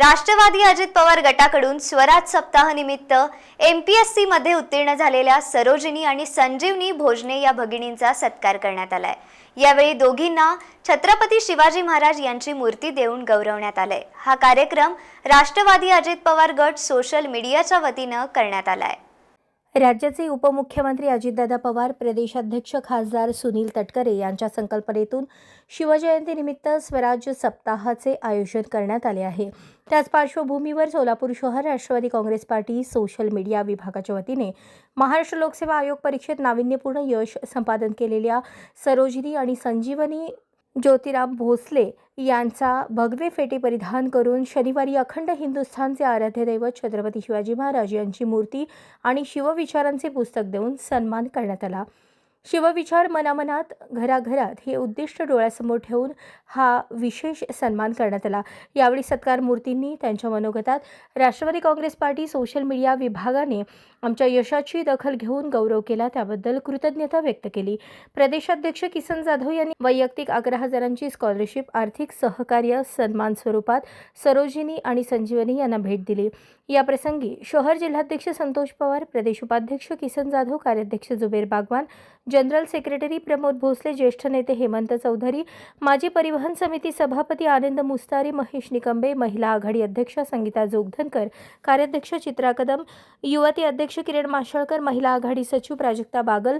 राष्ट्रवादी अजित पवार गटाकडून स्वराज सप्ताह निमित्त एसमध्ये उत्तीर्ण झालेल्या सरोजिनी आणि संजीवनी भोजने या भगिनींचा सत्कार करण्यात आलाय. यावेळी दोघींना छत्रपती शिवाजी महाराज यांची मूर्ती देऊन गौरवण्यात आलंय. हा कार्यक्रम राष्ट्रवादी अजित पवार गट सोशल मीडियाच्या वतीनं करण्यात आलाय. राज्याचे उपमुख्यमंत्री अजितदादा पवार प्रदेशाध्यक्ष खासदार सुनील तटकरे यांच्या संकल्पनेतून शिवजयंतीनिमित्त स्वराज्य सप्ताहाचे आयोजन करण्यात आले आहे. त्याच पार्श्वभूमीवर सोलापूर शहर Rashtrawadi Congress party social media विभागाच्या वतीने महाराष्ट्र लोकसेवा आयोग परीक्षेत नाविन्यपूर्ण यश संपादन केलेल्या सरोजिनी आणि संजीवनी ज्योतिराम भोसले यांचा भगवे फेटे परिधान करून शनिवारी अखंड हिंदुस्थानचे आराध्य दैवत छत्रपती शिवाजी महाराज यांची मूर्ती आणि शिवविचारांचे पुस्तक देऊन सन्मान करण्यात आला. शिवविचार मनामनात घराघरात हे उद्दिष्ट डोळ्यासमोर ठेवून हा विशेष सन्मान करण्यात आला. यावेळी सत्कार मूर्तींनी त्यांच्या मनोगतात Rashtrawadi Congress party social media विभागाने आमच्या यशाची दखल घेऊन गौरव केला त्याबद्दल कृतज्ञता व्यक्त केली. प्रदेशाध्यक्ष किसन जाधव यांनी वैयक्तिक अकरा हजारांची स्कॉलरशिप आर्थिक सहकार्य सन्मान स्वरूपात सरोजिनी आणि संजीवनी यांना भेट दिली. या प्रसंगी शहर जिल्हाध्यक्ष संतोष पवार प्रदेश उपाध्यक्ष किसन जाधव कार्याध्यक्ष जुबेर बागवान जनरल सेक्रेटरी प्रमोद भोसले ज्येष्ठ नेते हेमंत चौधरी माजी परिवहन समिती सभापती आनंद मुस्तारी महेश निकंबे महिला आघाडी अध्यक्ष संगीता जोगधनकर कार्याध्यक्ष चित्रा कदम युवती अध्यक्ष किरण माशळकर महिला आघाडी सचिव प्राजक्ता बागल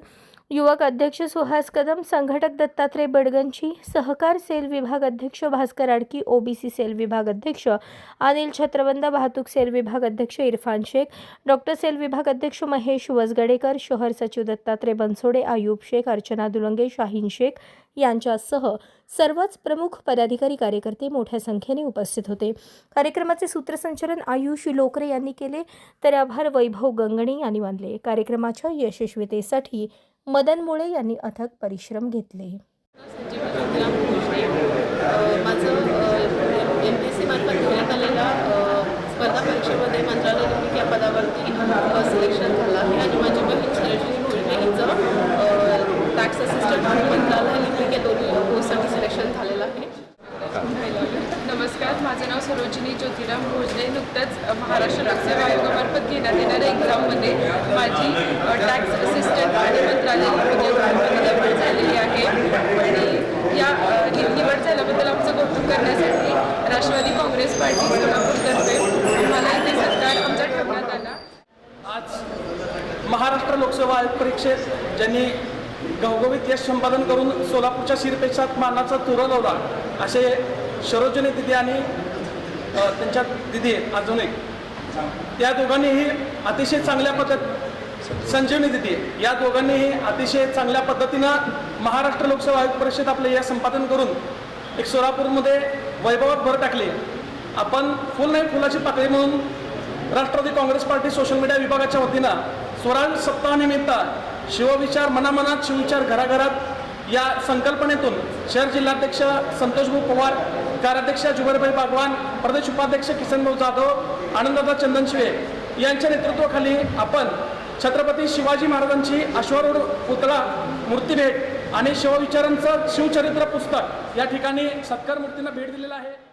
युवक अध्यक्ष सुहास कदम संघटक दत्तात्रय बडगंची सहकार सेल विभाग अध्यक्ष भास्कर आडकी ओबीसी सेल विभाग अध्यक्ष अनिल छत्रबंद वाहतूक सेल विभाग अध्यक्ष इरफान शेख डॉक्टर सेल विभाग अध्यक्ष महेश वसगडेकर शहर सचिव दत्तात्रय बनसोडे आयुब शेख अर्चना दुलंगे शाहीन शेख यांच्यासह सर्वच प्रमुख पदाधिकारी कार्यकर्ते मोठ्या संख्येने उपस्थित होते. कार्यक्रमाचे सूत्रसंचालन आयुष लोकरे यांनी केले. तर आभार वैभव गंगणे यांनी मानले. कार्यक्रमाच्या यशस्वीतेसाठी मदन मुळे यांनी अथक परिश्रम घेतले. माझं एम पी एस सी मार्फत घेण्यात आलेल्या स्पर्धा परीक्षेमध्ये मंत्रालय या पदावरती सिलेक्शन झालं आहे. आणि माझी बहीण सरोजिनी भोजने हिचं टॅक्स असिस्टंट आणि मंत्रालय लिपिक या दोन्ही पोस्टसाठी सिलेक्शन झालेलं आहे. नमस्कार माझं नाव सरोजिनी ज्योतिराम भोजने नुकतंच महाराष्ट्र लोकसेवा आयोगामार्फत घेण्यात येणाऱ्या एक्झाममध्ये माझी टॅक्स असिस्टंट आणि मंत्रालय या पदावर निवड झालेली आहे. आणि या निवड झाल्याबद्दल आमचं कौतुक करण्यासाठी राष्ट्रवादी काँग्रेस पार्टी सोलापूरतर्फे आम्हाला इथे सत्कार आमचा ठेवण्यात आला. आज महाराष्ट्र लोकसेवा आयोग परीक्षेत ज्यांनी घवघवीत यश संपादन करून सोलापूरच्या शिरपेक्षात मानाचा तुरा लावला असे सरोजनी दिदी आणि अ, त्यांच्या दिदी आहेत अजून एक त्या दोघांनीही अतिशय चांगल्या पद्धत संजीवनी दिदी या दोघांनीही अतिशय चांगल्या पद्धतीनं महाराष्ट्र लोकसेवा आयोग परिषद आपले या संपादन करून एक सोलापूरमध्ये वैभवात भर टाकली. आपण फुल नाही फुलाची पाकळी म्हणून Rashtrawadi Congress party social media विभागाच्या वतीनं स्वराज सप्ताहानिमित्त शिवविचार मनामनात शिवविचार घराघरात या संकल्पनेतून शहर जिल्हाध्यक्ष संतोषभाऊ पवार कार्याध्यक्ष जुबेरभाई बागवान प्रदेश उपाध्यक्ष किसनभाऊ जाधव आनंददा चंदन शिवे यांच्या नेतृत्वाखाली आपण छत्रपती शिवाजी महाराजांची अश्वारूढ पुतळा मूर्तीभेट आणि शिवविचारांचं शिवचरित्र पुस्तक या ठिकाणी सत्कार मूर्तींना भेट दिलेलं आहे.